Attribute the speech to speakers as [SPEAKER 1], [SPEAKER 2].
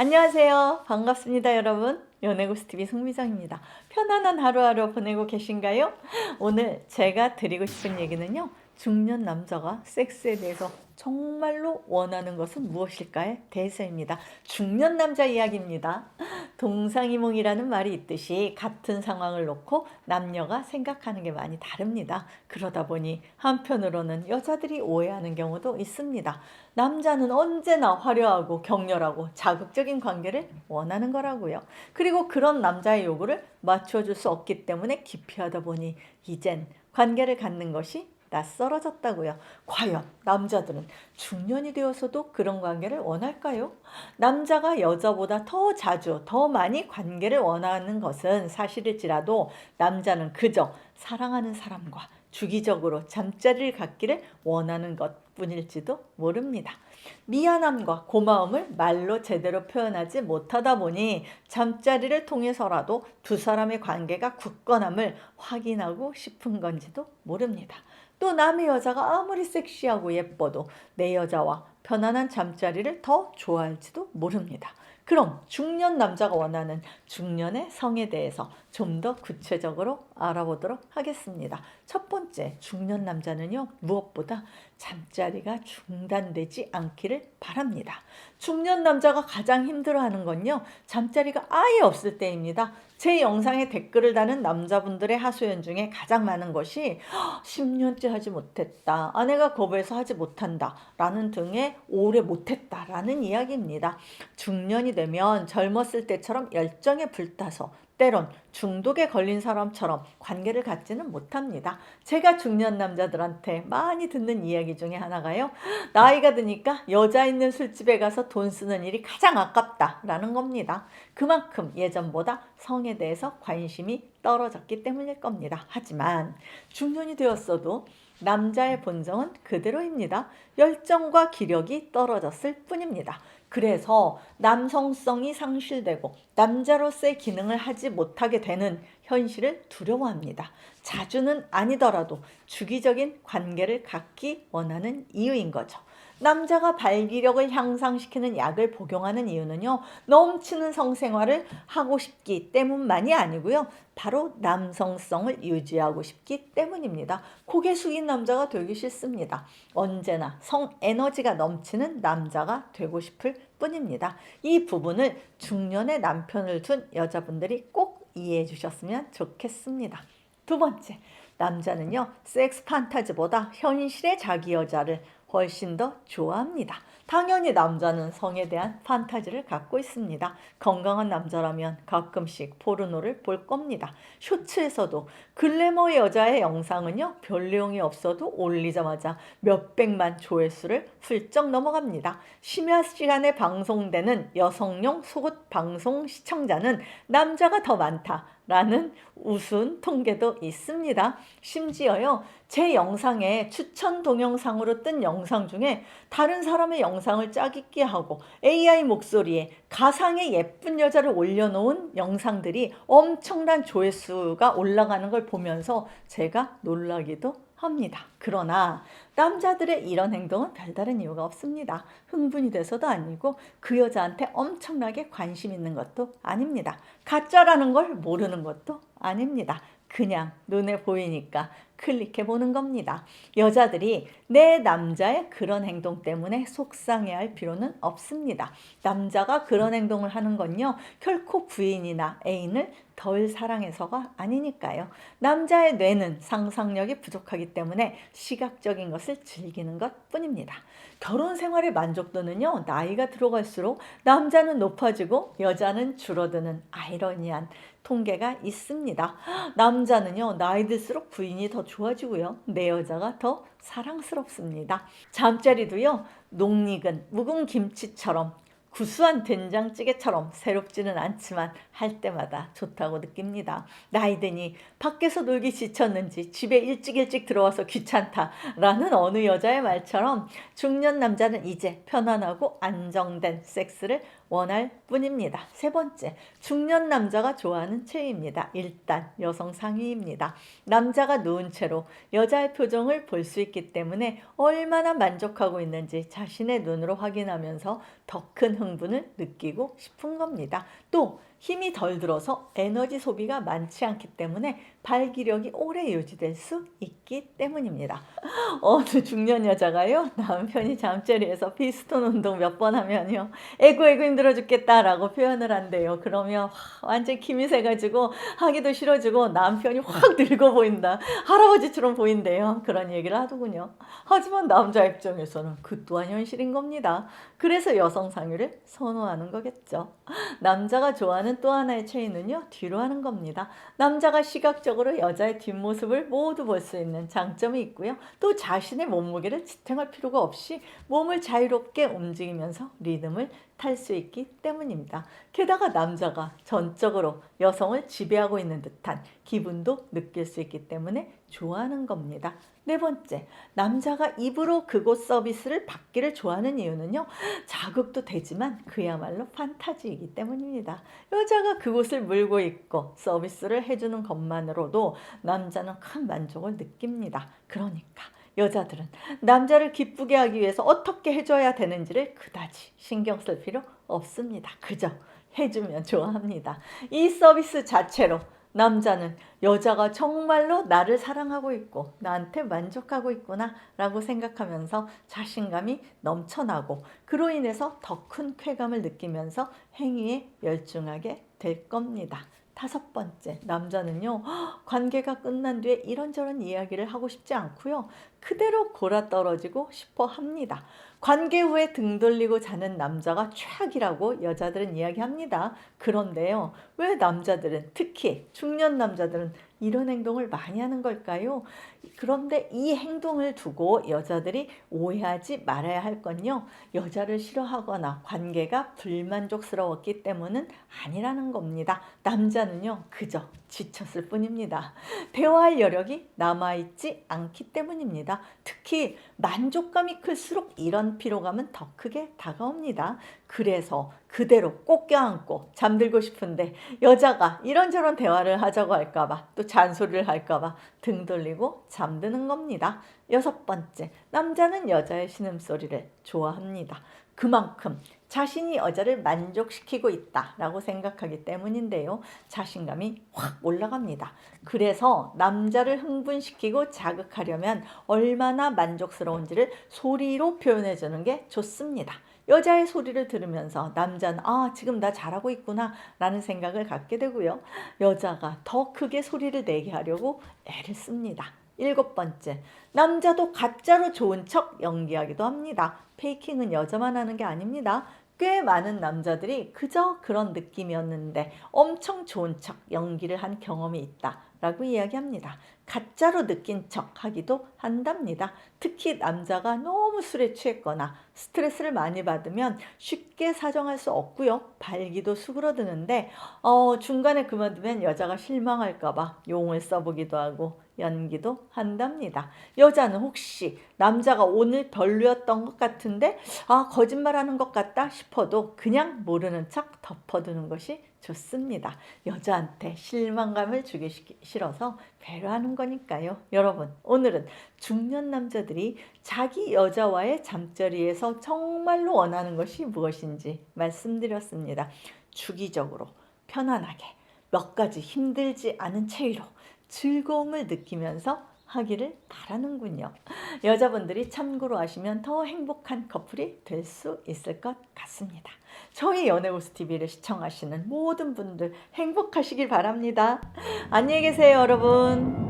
[SPEAKER 1] 안녕하세요. 반갑습니다, 여러분. 연애고스TV 송미정입니다. 편안한 하루하루 보내고 계신가요? 오늘 제가 드리고 싶은 얘기는요. 중년 남자가 섹스에 대해서 정말로 원하는 것은 무엇일까에 대해서입니다. 중년 남자 이야기입니다. 동상이몽이라는 말이 있듯이 같은 상황을 놓고 남녀가 생각하는 게 많이 다릅니다. 그러다 보니 한편으로는 여자들이 오해하는 경우도 있습니다. 남자는 언제나 화려하고 격렬하고 자극적인 관계를 원하는 거라고요. 그리고 그런 남자의 요구를 맞춰줄 수 없기 때문에 기피하다 보니 이젠 관계를 갖는 것이 낯설어졌다고요. 과연 남자들은 중년이 되어서도 그런 관계를 원할까요? 남자가 여자보다 더 자주, 더 많이 관계를 원하는 것은 사실일지라도 남자는 그저 사랑하는 사람과 주기적으로 잠자리를 갖기를 원하는 것 뿐일지도 모릅니다. 미안함과 고마움을 말로 제대로 표현하지 못하다 보니 잠자리를 통해서라도 두 사람의 관계가 굳건함을 확인하고 싶은 건지도 모릅니다. 또 남의 여자가 아무리 섹시하고 예뻐도 내 여자와 편안한 잠자리를 더 좋아할지도 모릅니다. 그럼 중년 남자가 원하는 중년의 성에 대해서 좀 더 구체적으로 알아보도록 하겠습니다. 첫 번째, 중년 남자는요, 무엇보다 잠자리가 중단되지 않기를 바랍니다. 중년 남자가 가장 힘들어하는 건요, 잠자리가 아예 없을 때입니다. 제 영상에 댓글을 다는 남자분들의 하소연 중에 가장 많은 것이 10년째 하지 못했다. 아내가 거부해서 하지 못한다. 라는 등의 오래 못했다. 라는 이야기입니다. 중년이 되면 젊었을 때처럼 열정에 불타서 때론 중독에 걸린 사람처럼 관계를 갖지는 못합니다. 제가 중년 남자들한테 많이 듣는 이야기 중에 하나가요. 나이가 드니까 여자 있는 술집에 가서 돈 쓰는 일이 가장 아깝다라는 겁니다. 그만큼 예전보다 성에 대해서 관심이 떨어졌기 때문일 겁니다. 하지만 중년이 되었어도 남자의 본성은 그대로입니다. 열정과 기력이 떨어졌을 뿐입니다. 그래서 남성성이 상실되고 남자로서의 기능을 하지 못하게 되는 현실을 두려워합니다. 자주는 아니더라도 주기적인 관계를 갖기 원하는 이유인 거죠. 남자가 발기력을 향상시키는 약을 복용하는 이유는요, 넘치는 성생활을 하고 싶기 때문만이 아니고요, 바로 남성성을 유지하고 싶기 때문입니다. 고개 숙인 남자가 되기 싫습니다. 언제나 성 에너지가 넘치는 남자가 되고 싶을 뿐입니다. 이 부분을 중년의 남편을 둔 여자분들이 꼭 이해해 주셨으면 좋겠습니다. 두 번째, 남자는요, 섹스 판타지보다 현실의 자기 여자를 훨씬 더 좋아합니다. 당연히 남자는 성에 대한 판타지를 갖고 있습니다. 건강한 남자라면 가끔씩 포르노를 볼 겁니다. 쇼츠에서도 글래머 여자의 영상은요, 별 내용이 없어도 올리자마자 몇백만 조회수를 훌쩍 넘어갑니다. 심야 시간에 방송되는 여성용 속옷 방송 시청자는 남자가 더 많다. 라는 우스운 통계도 있습니다. 심지어요, 제 영상에 추천 동영상으로 뜬 영상 중에 다른 사람의 영상을 짜깁기 하고 AI 목소리에 가상의 예쁜 여자를 올려놓은 영상들이 엄청난 조회수가 올라가는 걸 보면서 제가 놀라기도 합니다. 그러나 남자들의 이런 행동은 별다른 이유가 없습니다. 흥분이 돼서도 아니고 그 여자한테 엄청나게 관심 있는 것도 아닙니다. 가짜라는 걸 모르는 것도 아닙니다. 그냥 눈에 보이니까 클릭해 보는 겁니다. 여자들이 내 남자의 그런 행동 때문에 속상해 할 필요는 없습니다. 남자가 그런 행동을 하는 건요, 결코 부인이나 애인을 덜 사랑해서가 아니니까요. 남자의 뇌는 상상력이 부족하기 때문에 시각적인 것을 즐기는 것 뿐입니다. 결혼 생활의 만족도는요, 나이가 들어갈수록 남자는 높아지고 여자는 줄어드는 아이러니한 통계가 있습니다. 남자는요, 나이 들수록 부인이 더 좋아지고요. 내 여자가 더 사랑스럽습니다. 잠자리도요, 녹익은 묵은 김치처럼 구수한 된장찌개처럼 새롭지는 않지만 할 때마다 좋다고 느낍니다. 나이 드니 밖에서 놀기 지쳤는지 집에 일찍 일찍 들어와서 귀찮다라는 어느 여자의 말처럼 중년 남자는 이제 편안하고 안정된 섹스를 원할 뿐입니다. 세 번째, 중년 남자가 좋아하는 체위입니다. 일단 여성 상의입니다. 남자가 누운 채로 여자의 표정을 볼 수 있기 때문에 얼마나 만족하고 있는지 자신의 눈으로 확인하면서 더 큰 흥분을 느끼고 싶은 겁니다. 또 힘이 덜 들어서 에너지 소비가 많지 않기 때문에 발기력이 오래 유지될 수 있기 때문입니다. 어느 중년 여자가요 남편이 잠자리에서 피스톤 운동 몇 번 하면요 에구 에구 힘들어 죽겠다라고 표현을 한대요. 그러면 와, 완전 기미 새가지고 하기도 싫어지고 남편이 확 늙어 보인다 할아버지처럼 보인대요. 그런 얘기를 하더군요. 하지만 남자 입장에서는 그 또한 현실인 겁니다. 그래서 여성 상의를 선호하는 거겠죠. 남자 가 좋아하는 또 하나의 체인은요 뒤로 하는 겁니다. 남자가 시각적으로 여자의 뒷모습을 모두 볼 수 있는 장점이 있고요. 또 자신의 몸무게를 지탱할 필요가 없이 몸을 자유롭게 움직이면서 리듬을 탈 수 있기 때문입니다. 게다가 남자가 전적으로 여성을 지배하고 있는 듯한 기분도 느낄 수 있기 때문에 좋아하는 겁니다. 네 번째, 남자가 입으로 그곳 서비스를 받기를 좋아하는 이유는요, 자극도 되지만 그야말로 판타지이기 때문입니다. 여자가 그곳을 물고 있고 서비스를 해주는 것만으로도 남자는 큰 만족을 느낍니다. 그러니까 여자들은 남자를 기쁘게 하기 위해서 어떻게 해줘야 되는지를 그다지 신경 쓸 필요 없습니다. 그저 해주면 좋아합니다. 이 서비스 자체로 남자는 여자가 정말로 나를 사랑하고 있고 나한테 만족하고 있구나 라고 생각하면서 자신감이 넘쳐나고 그로 인해서 더 큰 쾌감을 느끼면서 행위에 열중하게 될 겁니다. 다섯 번째, 남자는요, 관계가 끝난 뒤에 이런저런 이야기를 하고 싶지 않고요, 그대로 골아 떨어지고 싶어 합니다. 관계 후에 등 돌리고 자는 남자가 최악이라고 여자들은 이야기합니다. 그런데요, 왜 남자들은, 특히 중년 남자들은 이런 행동을 많이 하는 걸까요? 그런데 이 행동을 두고 여자들이 오해하지 말아야 할 건요, 여자를 싫어하거나 관계가 불만족스러웠기 때문은 아니라는 겁니다. 남자는요, 그저 지쳤을 뿐입니다. 대화할 여력이 남아있지 않기 때문입 니다. 특히 만족감이 클수록 이런 피로감은 더 크게 다가옵니다. 그래서 그대로 꼭 껴안고 잠들고 싶은데 여자가 이런저런 대화를 하자고 할까봐 또 잔소리를 할까봐 등 돌리고 잠드는 겁니다. 여섯 번째, 남자는 여자의 신음소리를 좋아합니다. 그만큼 자신이 여자를 만족시키고 있다라고 생각하기 때문인데요. 자신감이 확 올라갑니다. 그래서 남자를 흥분시키고 자극하려면 얼마나 만족스러운지를 소리로 표현해 주는 게 좋습니다. 여자의 소리를 들으면서 남자는 아, 지금 나 잘하고 있구나 라는 생각을 갖게 되고요. 여자가 더 크게 소리를 내게 하려고 애를 씁니다. 일곱 번째, 남자도 가짜로 좋은 척 연기하기도 합니다. 페이킹은 여자만 하는 게 아닙니다. 꽤 많은 남자들이 그저 그런 느낌이었는데 엄청 좋은 척 연기를 한 경험이 있다. 라고 이야기합니다. 가짜로 느낀 척 하기도 한답니다. 특히 남자가 너무 술에 취했거나 스트레스를 많이 받으면 쉽게 사정할 수 없고요. 발기도 수그러드는데 어, 중간에 그만두면 여자가 실망할까봐 용을 써보기도 하고 연기도 한답니다. 여자는 혹시 남자가 오늘 별로였던 것 같은데 아 거짓말하는 것 같다 싶어도 그냥 모르는 척 덮어두는 것이 좋습니다. 여자한테 실망감을 주기 싫어서 배려하는 거니까요. 여러분 오늘은 중년 남자들이 자기 여자와의 잠자리에서 정말로 원하는 것이 무엇인지 말씀드렸습니다. 주기적으로 편안하게 몇 가지 힘들지 않은 체위로 즐거움을 느끼면서 하기를 바라는군요. 여자분들이 참고로 하시면 더 행복한 커플이 될 수 있을 것 같습니다. 저희 연애고스 TV를 시청하시는 모든 분들 행복하시길 바랍니다. 안녕히 계세요, 여러분.